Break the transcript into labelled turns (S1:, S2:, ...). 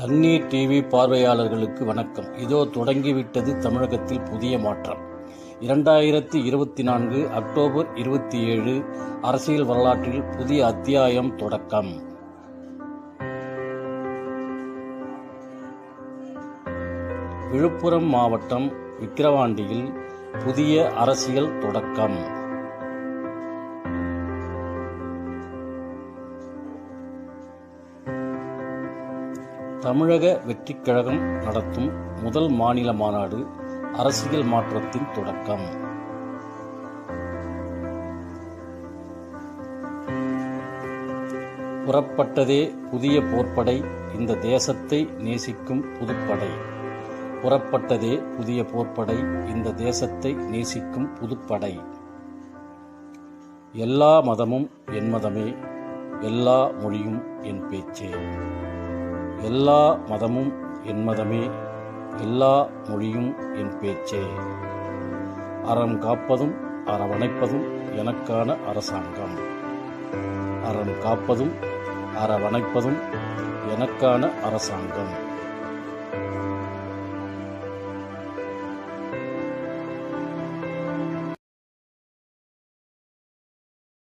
S1: தண்ணீர் டிவி பார்வையாளர்களுக்கு வணக்கம். இதோ தொடங்கிவிட்டது தமிழகத்தில் புதிய மாற்றம். இரண்டாயிரத்தி இருபத்தி நான்கு அக்டோபர் இருபத்தி ஏழு அரசியல் வரலாற்றில் புதிய அத்தியாயம் தொடக்கம். விழுப்புரம் மாவட்டம் விக்கிரவாண்டியில் புதிய அரசியல் தொடக்கம். தமிழக வெற்றிக் கழகம் நடத்தும் முதல் மாநில மாநாடு அரசியல் மாற்றத்தின் தொடக்கம். புறப்பட்டதே புதிய போர்ப்படை இந்த தேசத்தை நேசிக்கும் புதுப்படை. புறப்பட்டதே புதிய போர்ப்படை இந்த தேசத்தை நேசிக்கும் புதுப்படை. எல்லா மதமும் என் மதமே எல்லா மொழியும் என் பேச்சே. எல்லா மதமும் என் மதமே எல்லா மொழியும் என் பேச்சே. அறம் காப்பதும் அரவணைப்பதும் எனக்கான அரசாங்கம். அறம் காப்பதும் அரவணைப்பதும் எனக்கான அரசாங்கம்.